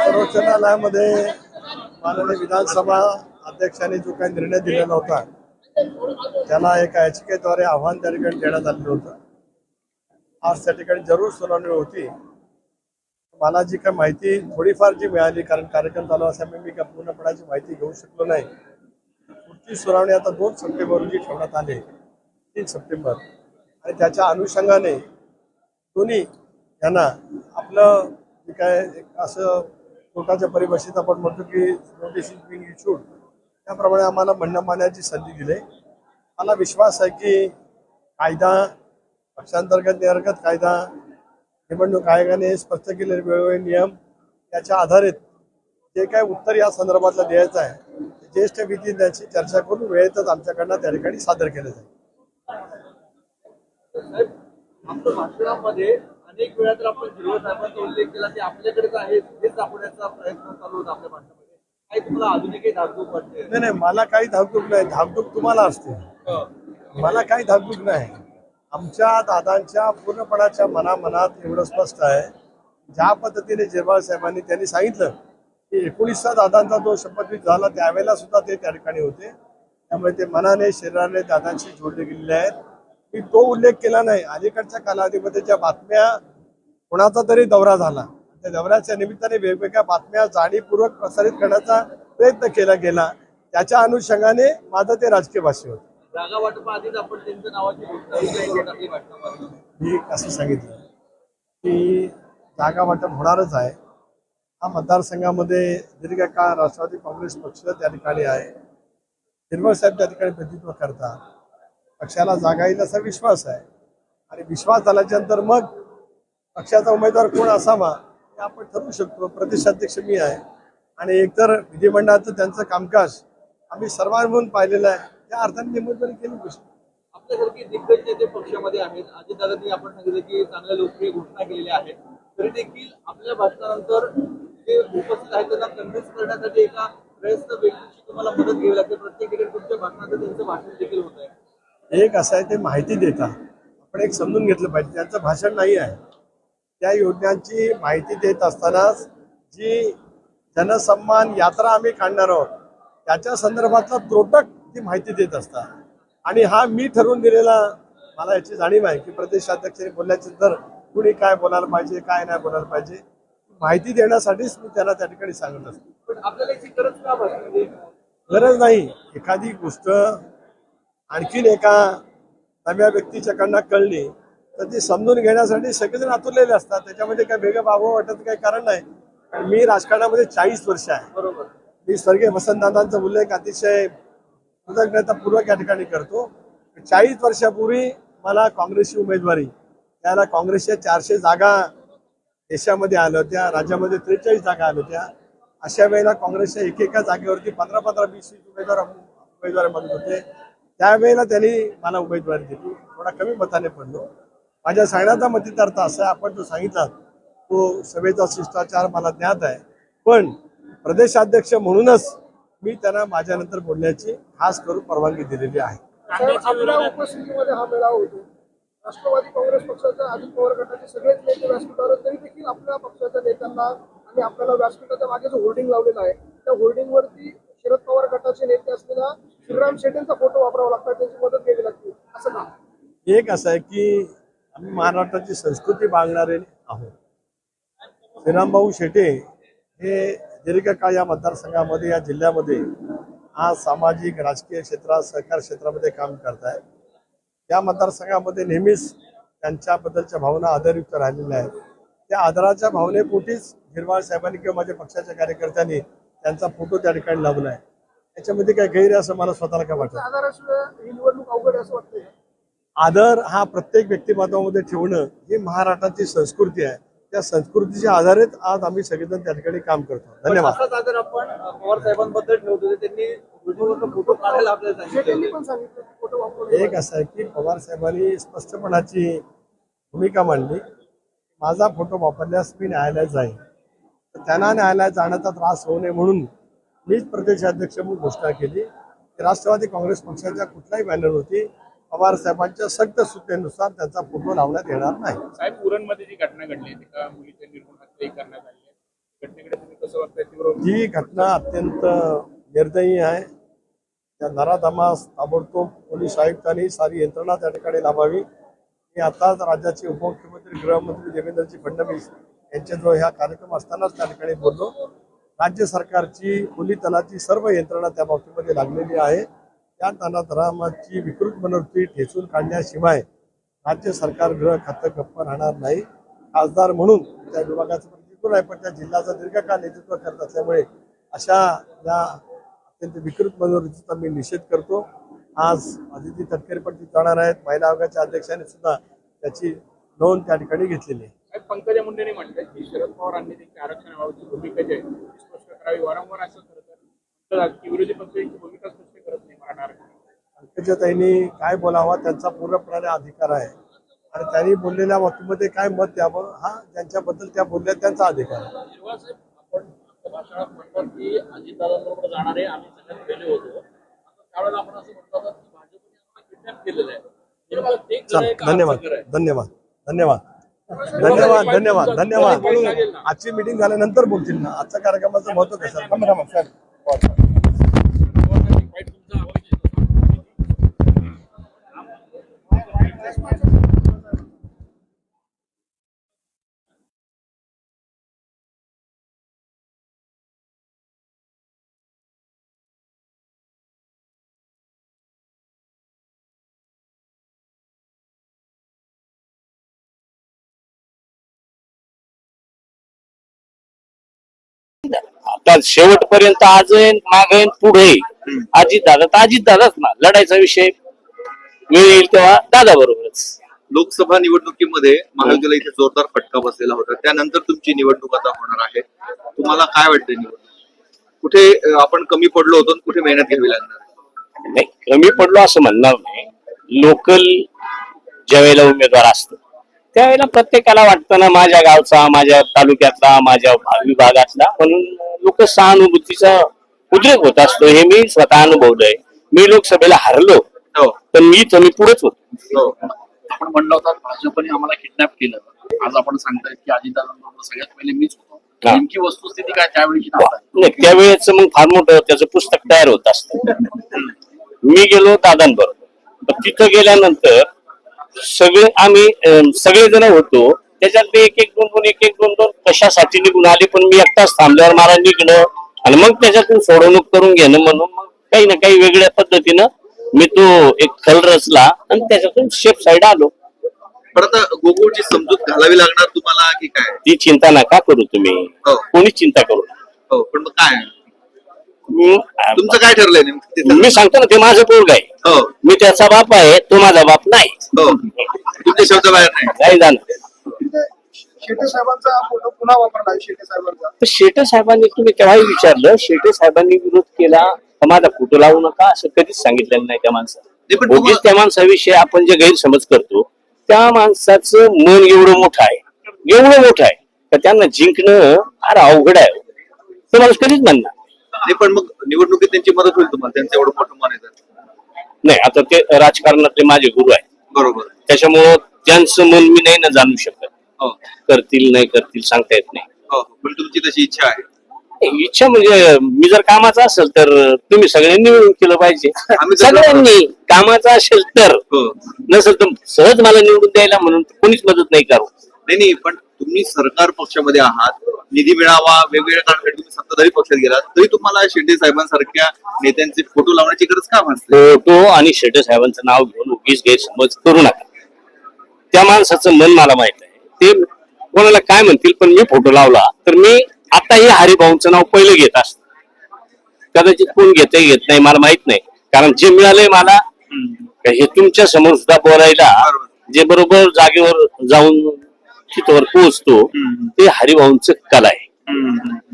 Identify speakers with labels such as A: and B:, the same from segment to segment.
A: सर्वोच्च न्यायालयामध्ये माननीय विधानसभा अध्यक्षांनी जो काही निर्णय दिलेला होता त्याला एका याचिकेद्वारे आव्हान त्या ठिकाणी देण्यात आलेलं होतं. आज त्या ठिकाणी जरूर सुनावणी होती. मला जी काही माहिती थोडीफार जी मिळाली कारण कार्यक्रम चालू असल्यामुळे मी काही पूर्णपणाची माहिती घेऊ शकलो नाही. पुढची सुनावणी आता दोन सप्टेंबर रोजी ठेवण्यात आली तीन सप्टेंबर. आणि त्याच्या अनुषंगाने दोन्ही यांना आपलं जे काय एक असं कोर्टाच्या परिभाषेत आपण म्हणतो की नोटीस इज बिंग इश्यूड त्याप्रमाणे आम्हाला म्हणणं मानण्याची संधी दिली. मला विश्वास आहे की कायदा पक्षांतर्गत निअर्गत कायदा निवडणूक आयोगाने स्पष्ट केलेले वेगवेगळे नियम त्याच्या आधारित जे काय उत्तर या संदर्भातलं द्यायचं आहे ते ज्येष्ठ विधिज्ञांची चर्चा करून वेळेतच आमच्याकडनं त्या ठिकाणी सादर केलं जाईल.
B: अनेक वेळा तर आपण हिरवळ साहेबांचा उल्लेख केला ते आपल्याकडेच आहे हेच दाखवण्याचा प्रयत्न चालू होता आपल्या भाषणामध्ये. काही तुम्हाला आधुनिक धाकधूक वाटते?
A: नाही नाही मला काही धाकधूक नाही. धाकधूक तुम्हाला असते. मला काही धाकधूक नाही. आमच्या दादांच्या पूर्णपणाच्या मनामनात एवढं स्पष्ट आहे. ज्या पद्धतीने जिरवाळ साहेबांनी त्यांनी सांगितलं की एकोणीसचा दादांचा जो शपथविधी झाला त्यावेळेला सुद्धा ते त्या ठिकाणी होते. त्यामुळे ते मनाने शरीराने दादांशी जोडले गेलेले आहेत. मी तो उल्लेख केला नाही. अलीकडच्या कालावधीमध्ये ज्या बातम्या कोणाचा तरी दौरा झाला. त्या दौऱ्याच्या निमित्ताने वेगवेगळ्या बातम्या जाणीवपूर्वक प्रसारित करण्याचा प्रयत्न केला गेला. त्याच्या अनुषंगाने माझं ते राजकीय भाष्य होतं. मी असं सांगितलं की जागा वाटप होणारच आहे. हा मतदारसंघामध्ये दीर्घकाळ राष्ट्रवादी काँग्रेस पक्ष त्या ठिकाणी आहे. हिरवळ साहेब त्या ठिकाणी प्रतिनिधित्व करतात. पक्षाला जागा येईल असा विश्वास आहे. आणि विश्वास झाल्याच्यानंतर मग पक्षाचा उमेदवार कोण असावा हे आपण ठरवू शकतो. प्रदेशाध्यक्ष मी आहे. आणि एकतर विधिमंडळाचं त्यांचं कामकाज आम्ही सर्वांमधून पाहिलेलं आहे. त्या अर्थाने निमंत्रण केली गोष्ट.
B: आपल्यासारखी दिग्गज नेते पक्षामध्ये आहेत. अजितदादांनी आपण सांगितलं की चांगल्या लोकप्रिय घोषणा केलेल्या आहेत. तरी देखील आपल्या भाषणानंतर जे उपस्थित आहेत त्यांना कन्व्हिन्स करण्यासाठी एका प्रयत्न व्यक्तीची तुम्हाला मदत घ्यावी लागते. प्रत्येक ठिकाणी तुमच्या भाषणाचं त्यांचं भाषण देखील होत आहे.
A: एक असं आहे ते माहिती देतात आपण एक समजून घेतलं पाहिजे. त्यांचं भाषण नाही आहे. त्या योजनांची माहिती देत असतानाच जी जनसन्मान यात्रा आम्ही काढणार आहोत त्याच्या संदर्भातला त्रोटक ती माहिती देत असतात. आणि हा मी ठरवून दिलेला मला याची जाणीव आहे की प्रदेशाध्यक्षांनी बोलल्याच्या नंतर कुणी काय बोलायला पाहिजे काय नाही बोलायला पाहिजे माहिती देण्यासाठीच मी त्यांना त्या ठिकाणी सांगत असतो.
B: गरज
A: नाही. एखादी गोष्ट आणखीन एका नव्या व्यक्तीच्याकडनं कळली तर ती समजून घेण्यासाठी सगळेजण आतुरलेले असतात. त्याच्यामध्ये काही वेगळं बाबा वाटत काही कारण नाही. कारण मी राजकारणामध्ये चाळीस वर्ष आहे.
B: बरोबर.
A: मी स्वर्गीय वसंतदादांचा उल्लेख अतिशय कृतज्ञतापूर्वक या ठिकाणी करतो. चाळीस वर्षापूर्वी मला काँग्रेसची उमेदवारी त्याला काँग्रेसच्या चारशे जागा देशामध्ये आल्या होत्या राज्यामध्ये त्रेचाळीस जागा आल्या होत्या. अशा वेळेला काँग्रेसच्या एकेका जागेवरती पंधरा पंधरा वीस वीस उमेदवार उमेदवार म्हणत होते. त्यावेळेला त्यांनी मला उमेदवारी दिली. थोडा कमी मताने पडलो. माझ्या सांगण्याचा मतितार्थ असा आपण जो सांगितला तो सभेचा शिष्टाचार मला ज्ञात आहे. पण प्रदेशाध्यक्ष म्हणूनच मी त्यांना माझ्यानंतर बोलण्याची खास करून परवानगी दिलेली आहे.
C: उपस्थितीमध्ये हा मेळावा होतो. राष्ट्रवादी काँग्रेस पक्षाच्या अजित पवार गटाचे सगळेच नेते व्यासपीठावर तरी देखील आपल्या पक्षाच्या नेत्यांना आणि आपल्याला व्यासपीठाच्या मागे जो होर्डिंग लावलेला आहे त्या होर्डिंगवरती शरद पवार गटाचे नेते असलेला शिवराम शेट्टींचा फोटो वापरावा लागतात त्यांची मदत घ्यावी लागते. असं का?
A: एक असं आहे की आम्ही महाराष्ट्राची संस्कृती बाळगणारे आहोत. श्रीरामभाऊ शेटे हे दीर्घकाळ या मतदारसंघामध्ये या जिल्ह्यामध्ये आज सामाजिक राजकीय क्षेत्रात सहकार क्षेत्रामध्ये काम करत आहेत या मतदारसंघामध्ये नेहमीच त्यांच्याबद्दलच्या भावना आदरयुक्त राहिलेल्या आहेत. त्या आदराच्या भावनेपोटीच हिरवाळ साहेबांनी किंवा माझ्या पक्षाच्या कार्यकर्त्यांनी त्यांचा फोटो त्या ठिकाणी लावला आहे त्याच्यामध्ये काही गैर आहे असं मला स्वतःला काय वाटतं
C: आधाराशिवाय ही निवडणूक अवघड आहे असं वाटतंय
A: आदर हा प्रत्येक व्यक्तिमत्वामध्ये ठेवणं ही महाराष्ट्राची संस्कृती आहे. त्या संस्कृतीच्या आधारित आज आम्ही सगळेजण त्या ठिकाणी काम करतो. धन्यवाद.
B: असाच आदर आपण पवार साहेबांबद्दल ठेवतो. त्यांनी व्हिडिओवरनं फोटो काढायला आपल्याला सांगितलं.
C: शेट्टींनी पण सांगितलं की फोटो वापरून
A: एक असं आहे की पवार साहेबांनी स्पष्टपणाची भूमिका मांडली. माझा फोटो वापरल्यास मी न्यायालयात जाईन. तर त्यांना न्यायालयात जाण्याचा त्रास होऊ नये म्हणून मीच प्रदेशाध्यक्ष म्हणून घोषणा केली. की राष्ट्रवादी काँग्रेस पक्षाच्या कुठल्याही बॅनरवरती पवार साहेबांच्या सक्त सूचनेनुसार त्यांचा फोटो लावण्यात येणार नाही.
D: साहेब जी घटना घडली एका मुलीच्या निर्गुण हत्या करण्यात आली आहे. घटनेकडे तुम्ही कसं बघताय तीव्र
A: ही घटना अत्यंत निर्दयी आहे. त्या नराधमास ताबडतोब पोलीस आयुक्तांनी सारी यंत्रणा त्या ठिकाणी लावावी. मी आताच राज्याचे उपमुख्यमंत्री गृहमंत्री देवेंद्रजी फडणवीस यांच्याजवळ ह्या कार्यक्रम असतानाच त्या ठिकाणी बोललो. राज्य सरकारची पोलीस दलाची सर्व यंत्रणा त्या बाबतीमध्ये लागलेली आहे. त्या तणातरामाची विकृत मनोवृत्ती ठेचून काढण्याशिवाय राज्य सरकार गृह खातं गप्प राहणार नाही. खासदार म्हणून त्या विभागाचं प्रतिकूल आहे पण त्या जिल्ह्याचं दीर्घकाळ नेतृत्व करत असल्यामुळे अशा या अत्यंत विकृत मनोवृत्तीचा मी निषेध करतो. आज अदिती तटकरे पण ती जाणार आहेत. महिला आयोगाच्या अध्यक्षाने सुद्धा त्याची नोंद त्या ठिकाणी घेतलेली आहे.
D: पंकजा मुंडेने म्हटलं की शरद पवारांनी त्यांची आरक्षणाबाबतची भूमिका जी आहे ती स्पष्ट करावी. वारंवार असं खरं तर विरोधी पक्षांची भूमिका स्पष्ट करत नाही मराठा
A: पंकजाताईंनी काय बोलावा त्यांचा पूर्णपणाने अधिकार आहे. आणि त्यांनी बोललेल्या बाबतीमध्ये काय मत द्यावं हा ज्यांच्याबद्दल त्या बोलल्या त्यांचा अधिकार आहे.
B: निर्मला साहेब आपण आपल्या भाषणात म्हणतात की अजितदादांबरोबर जाणारे आम्ही सगळ्यात पहिले होतो त्यावेळेला आपण असं म्हणतो होतो की भाजपने आम्हाला किडनॅप केलेलं आहे.
A: धन्यवाद? धन्यवाद धन्यवाद. धन्यवाद धन्यवाद धन्यवाद. आजची मीटिंग झाल्यानंतर बोलतील ना? आजच्या कार्यक्रमाचं महत्त्व कसं?
E: आता शेवटपर्यंत आज माग पुढे अजित दादा तर अजित दादाच ना लढायचा विषय. वेळ येईल तेव्हा दादा बरोबरच.
B: लोकसभा निवडणुकीमध्ये महायुतीला इथे जोरदार फटका बसलेला होता. त्यानंतर तुमची निवडणूक आता होणार आहे. तुम्हाला काय वाटतं निवडणूक? कुठे आपण कमी पडलो होतो कुठे मेहनत घ्यावी लागणार?
E: नाही कमी पडलो असं म्हणणार नाही. लोकल ज्या वेळेला उमेदवार असतो त्यावेळेला प्रत्येकाला वाटतं ना माझ्या गावचा माझ्या तालुक्यातला माझ्या विभागातला. म्हणून लोक सहानुभूतीचा उद्रेक होत असतो. हे मी स्वतः अनुभवलंय. मी लोकसभेला हरलो.
B: हो.
E: पण मी तर मी पुढेच होतो.
B: हो.
F: आपण म्हणलं होतं भाजपने आम्हाला किडनॅप केलं. आज आपण सांगताय की अजितदादांबरोबर सगळ्यात पहिले मीच होतो.
E: हा.
F: नेमकी वस्तुस्थिती काय?
E: नाही त्यावेळेच मग फार मोठं त्याचं पुस्तक तयार होत असत. मी गेलो दादांबरोबर. तिथं गेल्यानंतर सगळे आम्ही सगळेजण होतो. त्याच्यात एक एक दोन दोन एक एक दोन दोन कशासाठी निघून आले पण मी एकटाच थांबल्यावर मला निघणं आणि मग त्याच्यातून सोडवणूक करून घेणं म्हणून मग काही ना काही वेगळ्या पद्धतीनं मी तो एक खल रचला आणि त्याच्यातून शेप साईड आलो.
B: पण आता गोकुळची समजूत घालावी लागणार तुम्हाला की काय?
E: ती चिंता नका करू तुम्ही.
B: हो.
E: कोणीच चिंता करू.
B: हो पण मग काय? तुमचं काय ठरलंय.
E: मी सांगतो ना ते माझं पोरग आहे.
B: हो.
E: मी त्याचा बाप आहे तो माझा बाप नाही.
B: हो. शब्द बाहेर नाही.
C: तिथे शेट्टे साहेबांचा फोटो पुन्हा वापरला आहे शेट्टे साहेबांचा.
E: तर शेटे साहेबांनी तुम्ही तेव्हाही विचारलं शेटे साहेबांनी विरोध केला तर माझा फोटो लावू नका असं कधीच सांगितलेलं नाही त्या माणसाला
B: नाही, पण तुम्हाला-
E: त्या माणसाविषयी आपण जे गैरसमज करतो त्या माणसाचं मन एवढं मोठं आहे एवढं मोठं आहे तर त्यांना जिंकणं फार अवघड आहे. तुम्हाला कधीच म्हणणार
B: नाही पण मग निवडणुकीत त्यांची मदत होईल तुम्हाला त्यांचं एवढं मोठं मन आहे तर.
E: नाही आता ते राजकारणातले माझे गुरु आहेत.
B: बरोबर.
E: त्याच्यामुळं त्यांचं मन मी नाही ना जाणू शकत.
B: हो.
E: करतील नाही करतील सांगता येत नाही.
B: हो पण तुमची तशी इच्छा आहे.
E: इच्छा म्हणजे मी जर कामाचा असेल तर तुम्ही सगळ्यांनी मिळून केलं पाहिजे. सगळ्यांनी कामाचा असेल तर.
B: हो.
E: नसेल तर सहज मला निवडून द्यायला म्हणून कोणीच मदत नाही करू.
B: नाही नाही पण तुम्ही सरकार पक्षामध्ये आहात निधी मिळावा वेगवेगळ्या कारणासाठी तुम्ही सत्ताधारी पक्षात गेलात तरी तुम्हाला शिंदे साहेबांसारख्या नेत्यांचे फोटो लावण्याची गरज का भासते?
E: फोटो आणि शेटे साहेबांचं नाव घेऊन उगीच गैरसमज करू नका. त्या माणसाचं मन मला माहीत आहे. ते कोणाला काय म्हणतील पण मी फोटो लावला तर मी आताही हरिभाऊंचं नाव पहिलं घेत असत. कदाचित कोण घेतही घेत नाही मला माहीत नाही. कारण जे मिळालंय मला हे तुमच्यासमोर सुद्धा बोलायला. जे बरोबर जागेवर जाऊन तिथवर पोहोचतो. ते हरिभाऊंचं कला आहे.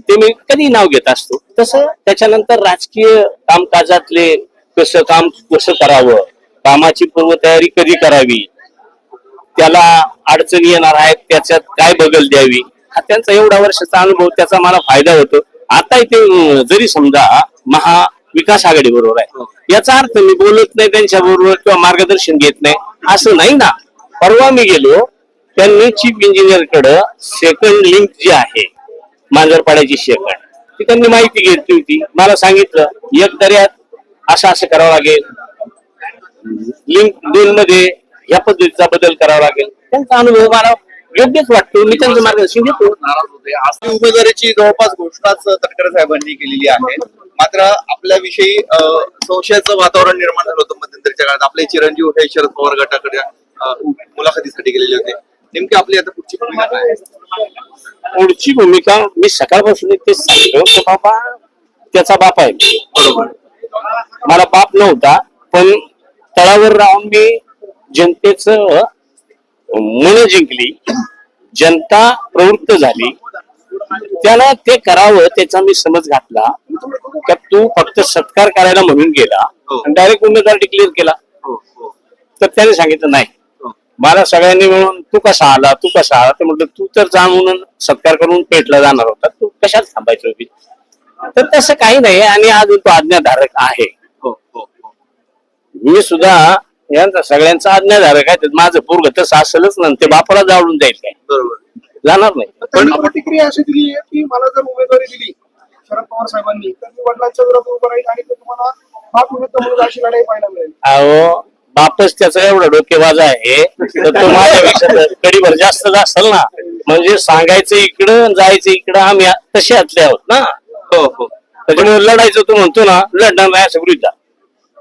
E: ते मी कधी नाव घेत असतो. तसं त्याच्यानंतर राजकीय कामकाजातले कसं काम कसं करावं कामाची पूर्वतयारी कधी करावी त्याला अडचणी येणार आहेत त्याच्यात काय बगल द्यावी हा त्यांचा एवढा वर्षाचा अनुभव त्याचा मला फायदा होतो. आता ते जरी समजा महाविकास आघाडी बरोबर आहे याचा अर्थ मी बोलत नाही त्यांच्या बरोबर किंवा मार्गदर्शन घेत नाही असं नाही ना. परवा मी गेलो त्यांनी चीफ इंजिनियरकडे सेकंड लिंक जी आहे मांजरपाड्याची सेकंड ती त्यांनी माहिती घेतली होती. मला सांगितलं एक दर्यात असं असं करावं लागेल. लिंक दोन मध्ये या पद्धतीचा बदल करावा लागेल. त्यांचा अनुभव मला योग्यच वाटतो. मी त्यांचं मार्गदर्शन घेतो.
F: नाराज होते.
B: उमेदवारीची जवळपास घोषणाच तटकरे साहेबांनी केलेली आहे. मात्र आपल्याविषयी संशयाचं वातावरण निर्माण झालं होतं मध्यंतरीच्या काळात. आपले चिरंजीव हे शरद पवार गटाकडे मुलाखतीसाठी गेलेले होते. नेमकी आपली आता पुढची भूमिका काय?
E: पुढची भूमिका मी सकाळपासून तेच सांगतो की बाबा त्याचा बाप आहे
B: बरोबर
E: मला बाप नव्हता पण तळावर राहून मी जनतेच मन जिंकली जनता प्रवृत्त झाली त्याला ते करावं त्याचा मी समज घातला का तू फक्त सत्कार करायला म्हणून गेला
B: हो.
E: डायरेक्ट उमेदवार डिक्लेअर केला
B: हो हो
E: तर त्याने सांगितलं नाही
B: हो.
E: मला सगळ्यांनी मिळून तू कसा आला? तू कसा आला? ते म्हटलं तू तर जा म्हणून सत्कार करून पेटला जाणार होता. तू कशात थांबायचं होती? तर तसं काही नाही आणि अजून तो आज्ञाधारक आहे.
B: हो हो हो.
E: मी सुद्धा यांचा सगळ्यांचा आज्ञाधारक आहे. तर माझं पूर्व तसं असेलच ना ते बापाला जावडून जाईल काय?
B: बरोबर.
E: जाणार नाही.
C: त्यांनी प्रतिक्रिया अशी दिली आहे की मला जर उमेदवारी दिली शरद पवार साहेबांनी तर मी वडिलांच्या विरोधात उभं राहील आणि ते तुम्हाला विरुद्ध अशी लढाई पाहायला मिळेल.
E: अहो बापच त्याचा एवढा डोकेबाज आहे तर तो माझ्यापेक्षा कडीभर जास्त असेल ना म्हणजे सांगायचं इकडं जायचं इकडं आम्ही तसे आतले आहोत ना.
B: हो हो.
E: त्याच्यामुळे लढायचं तू म्हणतो ना लढणार नाही असं गृहीत.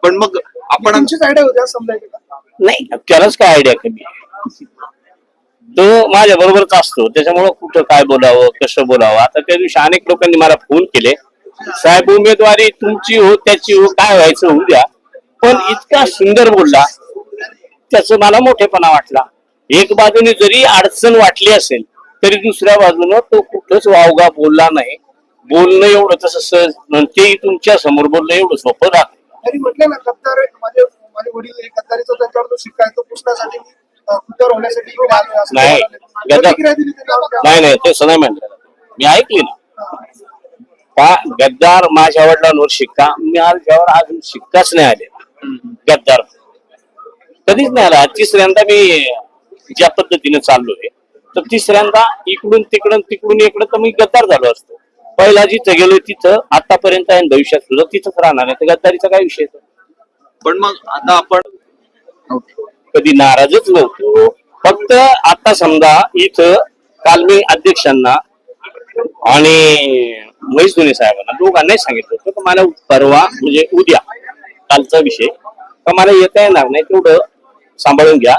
B: पण मग आपण
C: तुमचीच आयडिया होती असं समजायचं का?
E: नाही त्यालाच काय आयडिया कमी आहे. तो माझ्या बरोबरच असतो त्याच्यामुळं कुठं काय बोलावं कसं बोलावं? आता त्या दिवशी अनेक लोकांनी मला फोन केले. साहेब उमेदवारी तुमची हो त्याची हो काय व्हायचं होऊ द्या. पण इतका सुंदर बोलला त्याच मला मोठेपणा वाटला. एक बाजूने जरी अडचण वाटली असेल तरी दुसऱ्या बाजूनं तो कुठंच वावगा बोलला नाही. बोलणं एवढं तसं सहज आणि तेही तुमच्यासमोर बोलणं एवढं सोपं राहत
C: तरी म्हटलं ना गद्दार माझे माझे वडील गद्दारीचा त्यांच्यावर जो शिक्का आहे. तो पुसण्यासाठी मी अं, खुद्दार होण्यासाठी इकडे आलोय असं
E: नाही. गद्दार- नाही नाही तसं नाही म्हणलं. मी ऐकली ना. का गद्दार माझ्या वडिलांवर शिक्का मी आजच्यावर अजून शिक्काच नाही आले. गद्दार. कधीच नाही आला. तिसऱ्यांदा मी ज्या पद्धतीने चाललोय तर तिसऱ्यांदा इकडून तिकडून तिकडून इकडं तर मी गद्दार झालो असतो. पहिला जिथं गेलो तिथं आतापर्यंत आणि भविष्यात सुद्धा तिथंच राहणार आहे. तर गद्दारीचा काय विषय आहे?
B: पण मग आता आपण
E: कधी नाराजच नव्हतो. फक्त आता समजा इथं काल मी अध्यक्षांना आणि महेश धोनी साहेबांना दोघांनाही सांगितलं होतं मला परवा म्हणजे उद्या कालचा विषय. का मला येता येणार नाही तेवढं सांभाळून घ्या.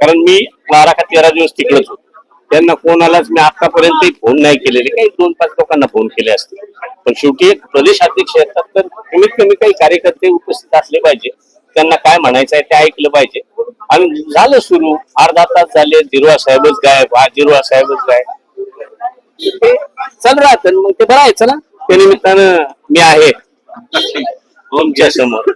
E: कारण मी बारा का तेरा दिवस तिकडेच होतो. त्यांना कोणालाच मी आतापर्यंत फोन नाही केलेले. काही दोन पाच लोकांना फोन केले असतील. पण शेवटी एक प्रदेश अध्यक्ष येतात तर कमीत कमी काही कार्यकर्ते उपस्थित असले पाहिजे. त्यांना काय म्हणायचं आहे ते ऐकलं पाहिजे. आणि झालं सुरू. अर्धा तास झाले जिरवा साहेबच गायब. हा जिरवा साहेबच गायब. चल राहत मग ते बरं आहे चला. त्या निमित्तानं मी आहे. तुमच्यासमोर.